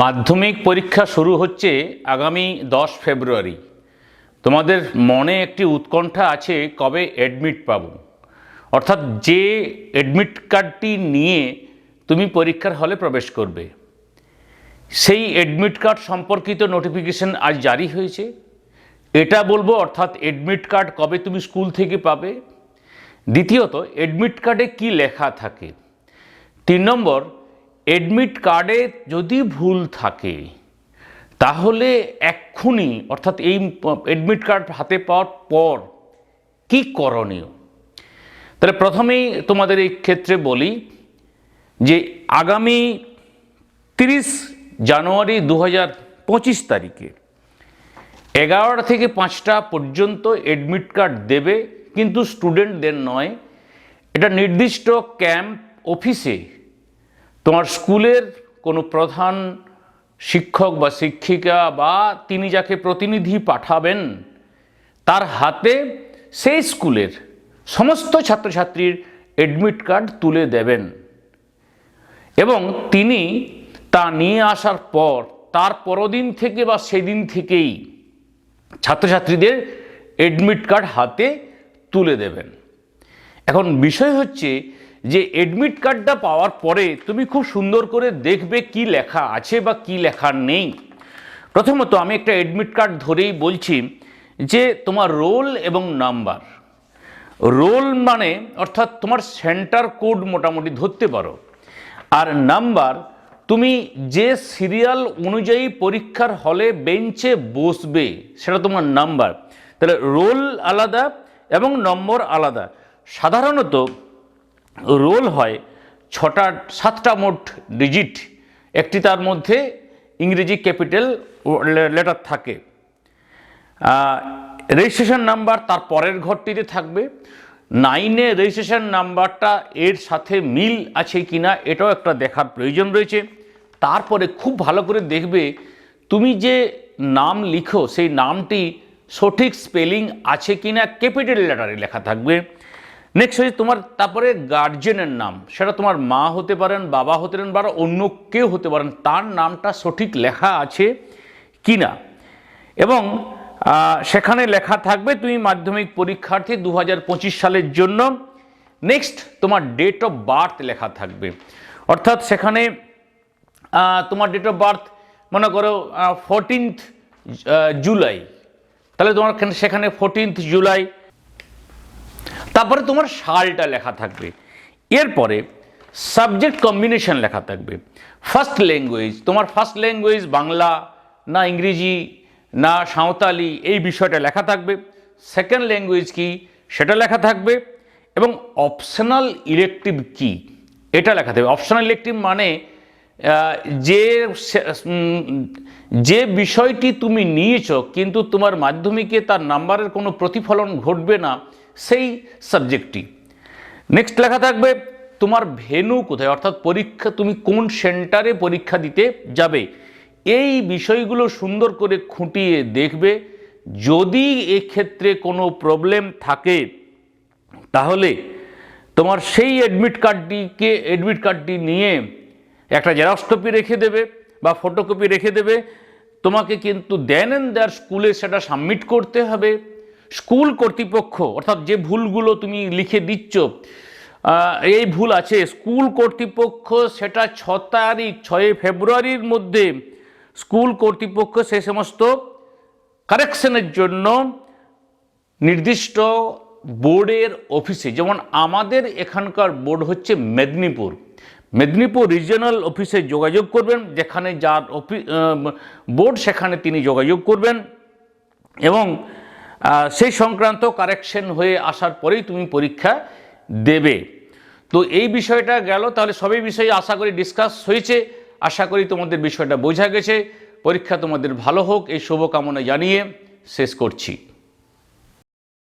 মাধ্যমিক পরীক্ষা শুরু হচ্ছে আগামী দশ ফেব্রুয়ারি। তোমাদের মনে একটি উৎকণ্ঠা আছে, কবে অ্যাডমিট পাবো? অর্থাৎ যে অ্যাডমিট কার্ডটি নিয়ে তুমি পরীক্ষার হলে প্রবেশ করবে, সেই অ্যাডমিট কার্ড সম্পর্কিত নোটিফিকেশন আজ জারি হয়েছে। এটা বলব, অর্থাৎ অ্যাডমিট কার্ড কবে তুমি স্কুল থেকে পাবে। দ্বিতীয়ত অ্যাডমিট কার্ডে কি লেখা থাকে? তিন নম্বর অ্যাডমিট কার্ডে যদি ভুল থাকে, তাহলে এক্ষুনি, অর্থাৎ এই অ্যাডমিট কার্ড হাতে পাওয়ার পর কি করণীয়? তাহলে প্রথমেই তোমাদের এই ক্ষেত্রে বলি যে আগামী তিরিশ জানুয়ারি দু পঁচিশ তারিখে এগারোটা থেকে পাঁচটা পর্যন্ত অ্যাডমিট কার্ড দেবে, কিন্তু স্টুডেন্টদের নয়। এটা নির্দিষ্ট ক্যাম্প অফিসে তোমার স্কুলের কোনো প্রধান শিক্ষক বা শিক্ষিকা বা তিনি যাকে প্রতিনিধি পাঠাবেন, তার হাতে সেই স্কুলের সমস্ত ছাত্রছাত্রীর অ্যাডমিট কার্ড তুলে দেবেন। এবং তিনি তা নিয়ে আসার পর, তার পরদিন থেকে বা সেদিন থেকেই ছাত্রছাত্রীদের অ্যাডমিট কার্ড হাতে তুলে দেবেন। এখন বিষয় হচ্ছে যে অ্যাডমিট কার্ডটা পাওয়ার পরে তুমি খুব সুন্দর করে দেখবে কি লেখা আছে বা কি লেখা নেই। প্রথমত আমি একটা অ্যাডমিট কার্ড ধরেই বলছি যে তোমার রোল এবং নাম্বার রোল মানে অর্থাৎ তোমার সেন্টার কোড মোটামুটি ধরতে পারো। আর নাম্বার তুমি যে সিরিয়াল অনুযায়ী পরীক্ষার হলে বেঞ্চে বসবে, সেটা তোমার নাম্বার তাহলে রোল আলাদা এবং নম্বর আলাদা। সাধারণত রোল হয় ছটা, সাতটা মোট ডিজিট। একটি তার মধ্যে ইংরেজি ক্যাপিটাল লেটার থাকে। রেজিস্ট্রেশন নাম্বার তার পরের ঘরটিতে থাকবে। নাইনে রেজিস্ট্রেশন নাম্বারটা এর সাথে মিল আছে কি না এটাও একটা দেখার প্রয়োজন রয়েছে। তারপরে খুব ভালো করে দেখবে তুমি যে নাম লিখো, সেই নামটি সঠিক স্পেলিং আছে কি না ক্যাপিটাল লেটারে লেখা থাকবে। নেক্সট হচ্ছে তোমার তারপরে গার্জেনের নাম। সেটা তোমার মা হতে পারেন, বাবা হতে পারেন, বা অন্য কেউ হতে পারেন, তার নামটা সঠিক লেখা আছে কি না এবং সেখানে লেখা থাকবে, তুমি মাধ্যমিক পরীক্ষার্থী দু হাজার পঁচিশ সালের জন্য। নেক্সট তোমার ডেট অফ বার্থ লেখা থাকবে। অর্থাৎ সেখানে তোমার ডেট অফ বার্থ মনে করো ফোরটিন্থ জুলাই। তাহলে তোমার সেখানে ফোরটিন্থ জুলাই তারপরে তোমার সালটা লেখা থাকবে। এরপরে সাবজেক্ট কম্বিনেশন লেখা থাকবে। ফার্স্ট ল্যাঙ্গুয়েজ তোমার ফার্স্ট ল্যাঙ্গুয়েজ বাংলা, না ইংরেজি, না সাঁওতালি, এই বিষয়টা লেখা থাকবে। সেকেন্ড ল্যাঙ্গুয়েজ কি? সেটা লেখা থাকবে। এবং অপশনাল ইলেকটিভ কি? এটা লেখা থাকবে। অপশনাল ইলেকটিভ মানে যে যে বিষয়টি তুমি নিয়েছো, কিন্তু তোমার মাধ্যমিকে তার নাম্বারের কোনো প্রতিফলন ঘটবে না সেই সাবজেক্টটি নেক্সট লেখা থাকবে, তোমার ভেনু কোথায়? অর্থাৎ পরীক্ষা, তুমি কোন সেন্টারে পরীক্ষা দিতে যাবে? এই বিষয়গুলো সুন্দর করে খুঁটিয়ে দেখবে। যদি এক্ষেত্রে কোনো প্রবলেম থাকে, তাহলে তোমার সেই অ্যাডমিট কার্ডটিকে অ্যাডমিট কার্ডটি নিয়ে একটা জেরক্স কপি রেখে দেবে বা ফটোকপি রেখে দেবে। তোমাকে কিন্তু দেন অ্যান্ড দেয়ার স্কুলে সেটা সাবমিট করতে হবে। স্কুল কর্তৃপক্ষ, অর্থাৎ যে ভুলগুলো তুমি লিখে দিচ্ছ এই ভুল আছে। স্কুল কর্তৃপক্ষ সেটা ছ তারিখ, ছয় ফেব্রুয়ারির মধ্যে স্কুল কর্তৃপক্ষ সে সমস্ত কারেকশনের জন্য নির্দিষ্ট বোর্ডের অফিসে, যেমন আমাদের এখানকার বোর্ড হচ্ছে মেদিনীপুর। মেদিনীপুর রিজিয়নাল অফিসে যোগাযোগ করবেন, যেখানে যার অফি বোর্ড সেখানে তিনি যোগাযোগ করবেন এবং সেই সংক্রান্ত কারেকশন হয়ে আসার পরেই তুমি পরীক্ষা দেবে। তো এই বিষয়টা গেল, তাহলে সবই বিষয়ে আশা করি ডিসকাস হয়েছে। আশা করি তোমাদের বিষয়টা বোঝা গেছে। পরীক্ষা তোমাদের ভালো হোক, এই শুভকামনা জানিয়ে শেষ করছি।